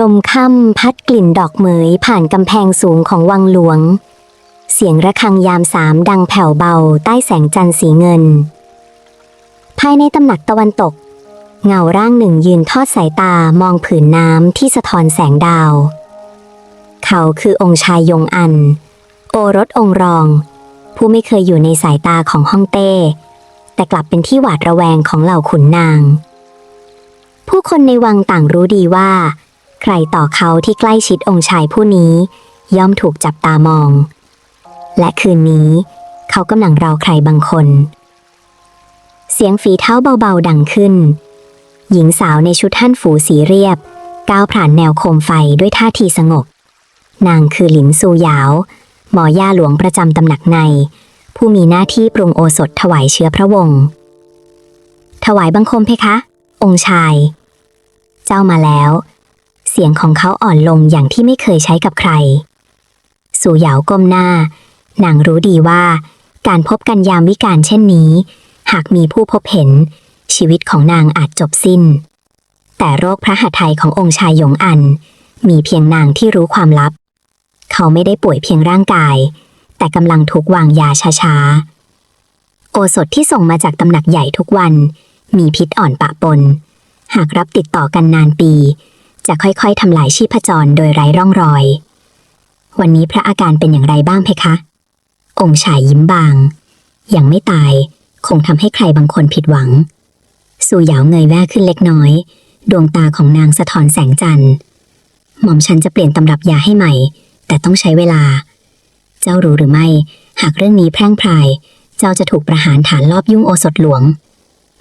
ลมค่ำพัดกลิ่นดอกเหมยผ่านกำแพงสูงของวังหลวง เสียงระฆังยามสามดังแผ่วเบาใต้แสงจันทร์สีเงิน ภายในตำหนักตะวันตก เงาร่างหนึ่งยืนทอดสายตามองผืนน้ำที่สะท้อนแสงดาว เขาคือองค์ชายยงอัน โอรสองค์รอง ผู้ไม่เคยอยู่ในสายตาของฮ่องเต้ แต่กลับเป็นที่หวาดระแวงของเหล่าขุนนาง ผู้คนในวังต่างรู้ดีว่า ใครต่อเขาที่ใกล้ชิดองค์ชายผู้นี้ ย่อมถูกจับตามอง และคืนนี้ เขากำลังรอใครบางคน เสียงฝีเท้าเบาๆดังขึ้น หญิงสาวในชุดท่านฝูสีเรียบ ก้าวผ่านแนวโคมไฟด้วยท่าทีสงบ นางคือหลินซูหยาว หมอย่าหลวงประจำตำหนักใน ผู้มีหน้าที่ปรุงโอสถถวายเชื้อพระวงศ์ถวายบังคมเพคะ องค์ชาย เจ้ามาแล้ว สียงของเขาอ่อนลงอย่างที่ไม่เคยใช้กับใคร สู่เหยาก้มหน้านางรู้ดีว่า การพบกันยามวิการเช่นนี้ หากมีผู้พบเห็น ชีวิตของนางอาจจบสิ้น แต่โรคพระหัตถ์ไทยขององค์ชายหยงอัน มีเพียงนางที่รู้ความลับ เขาไม่ได้ป่วยเพียงร่างกาย แต่กำลังถูกวางยาช้าๆ โอสถที่ส่งมาจากตำหนักใหญ่ทุกวัน มีพิษอ่อนปะปน หากรับติดต่อกันนานปี จะค่อยๆทำลายชีพจรโดยไร้ร่องรอย วันนี้พระอาการเป็นอย่างไรบ้างเพคะ องค์ชายยิ้มบาง ยังไม่ตายคงทำให้ใครบางคนผิดหวัง สู่เหยาวเงยแว่ขึ้นเล็กน้อย ดวงตาของนางสะท้อนแสงจันทร์ หม่อมฉันจะเปลี่ยนตำรับยาให้ใหม่ แต่ต้องใช้เวลา เจ้ารู้หรือไม่ หากเรื่องนี้แพร่งพราย เจ้าจะถูกประหารฐานลอบยุ่งโอสถหลวง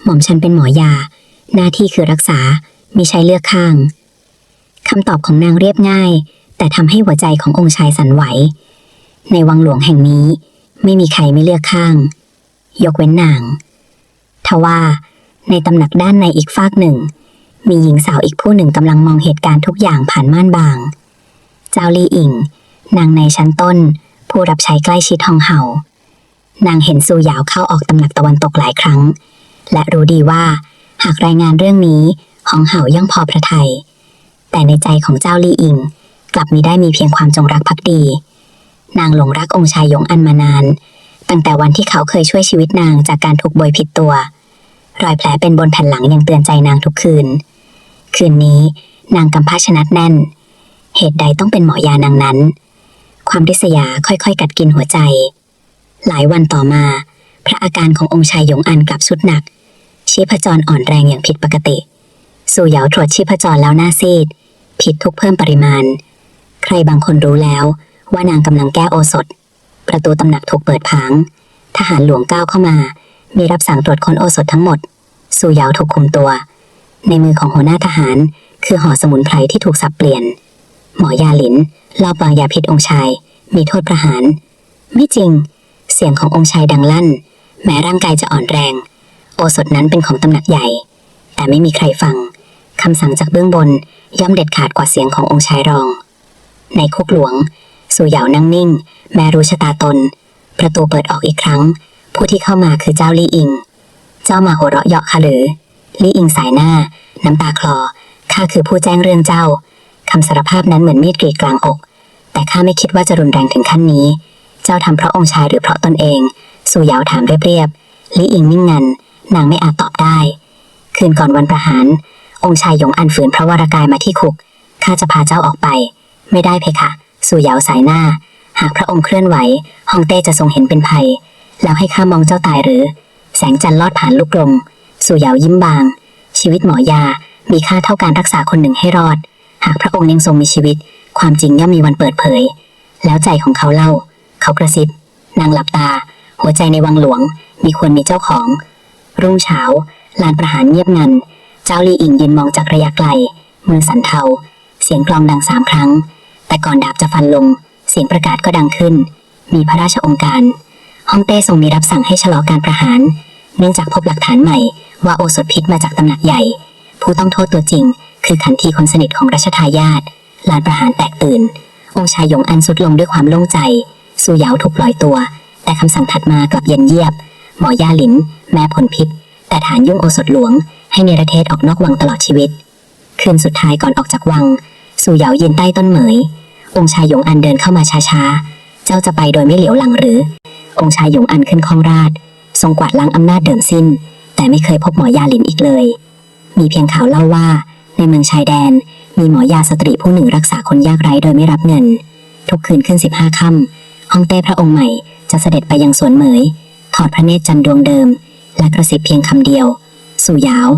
หม่อมฉันเป็นหมอยา หน้าที่คือรักษามิใช่เลือกข้าง คำตอบของนางเรียบง่าย แต่ทำให้หัวใจขององค์ชายสั่นไหว ในวังหลวงแห่งนี้ ไม่มีใครไม่เลือกข้าง ยกเว้นนางทว่าในตำหนักด้านในอีกฟากหนึ่ง มีหญิงสาวอีกผู้หนึ่งกำลังมองเหตุการณ์ทุกอย่างผ่านม่านบาง เจ้าลี่อิง นางในชั้นต้น ผู้รับใช้ใกล้ชิดฮองเห่า นางเห็นซูหยาวเข้าออกตำหนักตะวันตกหลายครั้ง และรู้ดีว่า หากรายงานเรื่องนี้ฮองเห่าย่อมพอพระทยัย แต่ในใจของเจ้าลี่อิง กลับมิได้มีเพียงความจงรักภักดี นางหลงรักองค์ชายหยงอันมานาน ตั้งแต่วันที่เขาเคยช่วยชีวิตนางจากการถูกบอยผิดตัว รอยแผลเป็นบนแผ่นหลังยังเตือนใจนางทุกคืน คืนนี้นางกำพาชนัดแน่น เหตุใดต้องเป็นหมอยานางนั้น ความริษยาค่อยๆ กัดกินหัวใจ หลายวันต่อมา พระอาการขององค์ชายหยงอันกลับสุดหนักชีพจรอ่อนแรงอย่างผิดปกติ สู่เหยาตรวจชีพจรแล้วหน้าซีด ผิดทุกเพิ่มปริมาณ ใครบางคนรู้แล้วว่านางกำลังแก้โอสถ ประตูตำหนักถูกเปิดผาง ทหารหลวงก้าวเข้ามา มีรับสั่งตรวจคนโอสถทั้งหมด สู่ยาวถูกคุมตัว ในมือของหัวหน้าทหาร คือห่อสมุนไพรที่ถูกสับเปลี่ยน หมอยาหลินลอบวางยาพิษองค์ชาย มีโทษประหาร ไม่จริง เสียงขององค์ชายดังลั่น แม้ร่างกายจะอ่อนแรง โอสถนั้นเป็นของตำหนักใหญ่ แต่ไม่มีใครฟัง คำสั่งจากเบื้องบนย่อมเด็ดขาดกว่าเสียงขององค์ชายรอง ในคุกหลวง สู่เหยาวนั่งนิ่ง แม้รู้ชะตาตน ประตูเปิดออกอีกครั้ง ผู้ที่เข้ามาคือเจ้าลี่อิง เจ้ามาหัวเราะเยาะคะหรือลี่อิงสายหน้า น้ำตาคลอข้าคือผู้แจ้งเรื่องเจ้าคำสารภาพนั้นเหมือนมีดกรีดกลางอก แต่ข้าไม่คิดว่าจะรุนแรงถึงขั้นนี้ เจ้าทำเพราะองค์ชายหรือเพราะตนเอง สู่เหยาวถามเรียบๆลี่อิงนิ่งงันนางไม่อาจตอบได้ คืนก่อนวันประหาร องค์ชายหยงอันฝืนพระวรากายมาที่คุก ข้าจะพาเจ้าออกไป ไม่ได้เพคะ สู่เหยาวสายหน้า หากพระองค์เคลื่อนไหวฮองเต้จะทรงเห็นเป็นภัย แล้วให้ข้ามองเจ้าตายหรือ แสงจันทร์ลอดผ่านลูกกลมสู่เหยาวยิ้มบาง ชีวิตหมอยา มีค่าเท่าการรักษาคนหนึ่งให้รอด หากพระองค์ยังทรงมีชีวิต ความจริงย่อมมีวันเปิดเผย แล้วใจของเขาเล่า เขากระซิบ นางหลับตา หัวใจในวังหลวง มีควรมีเจ้าของ รุ่งเช้าลานประหารเงียบงัน เจ้าลีอิงยืนมองจากระยะไกล มือสั่นเทา เสียงกลองดังสามครั้ง แต่ก่อนดาบจะฟันลง เสียงประกาศก็ดังขึ้น มีพระราชองค์การฮ่องเต้ทรงมีรับสั่งให้ชะลอการประหาร เนื่องจากพบหลักฐานใหม่ว่าโอสถพิษมาจากตำหนักใหญ่ ผู้ต้องโทษตัวจริง คือขันทีคนสนิทของรัชทายาทลานประหารแตกตื่น องค์ชายหยงอันสุดลงด้วยความโล่งใจ สู่เหยาวถูกปล่อยตัว แต่คำสั่งถัดมากลับเย็นเยียบ หมอยาหลิน แม้ผลพิษ แต่ฐานยุ่งโอสถหลวง ให้เนรเทศออกนอกวังตลอดชีวิต คืนสุดท้ายก่อนออกจากวัง สู่เหยายืนใต้ต้นเหมย องค์ชายหยงอันเดินเข้ามาช้าๆ เจ้าจะไปโดยไม่เหลียวหลังหรือ องค์ชายหยงอันขึ้นครองราช ทรงกวาดล้างอำนาจเดิมสิ้น แต่ไม่เคยพบหมอยาหลินอีกเลย มีเพียงข่าวเล่าว่า ในเมืองชายแดน มีหมอยาสตรีผู้หนึ่งรักษาคนยากไร้โดยไม่รับเงิน ทุกคืนขึ้นสิบห้าค่ำฮ่องเต้พระองค์ใหม่จะเสด็จไปยังสวนเหมยถอดพระเนตรจันดวงเดิม และกระซิบเพียงคำเดียว สู่ยาว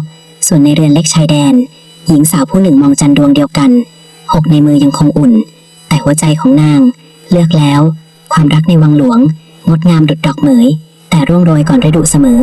ส่วนในเรือนเล็กชายแดน หญิงสาวผู้หนึ่งมองจันดวงเดียวกัน หกในมือยังคงอุ่น แต่หัวใจของนาง เลือกแล้ว ความรักในวังหลวง งดงามดุดดอกเหมย แต่ร่วงโรยก่อนฤดูเสมอ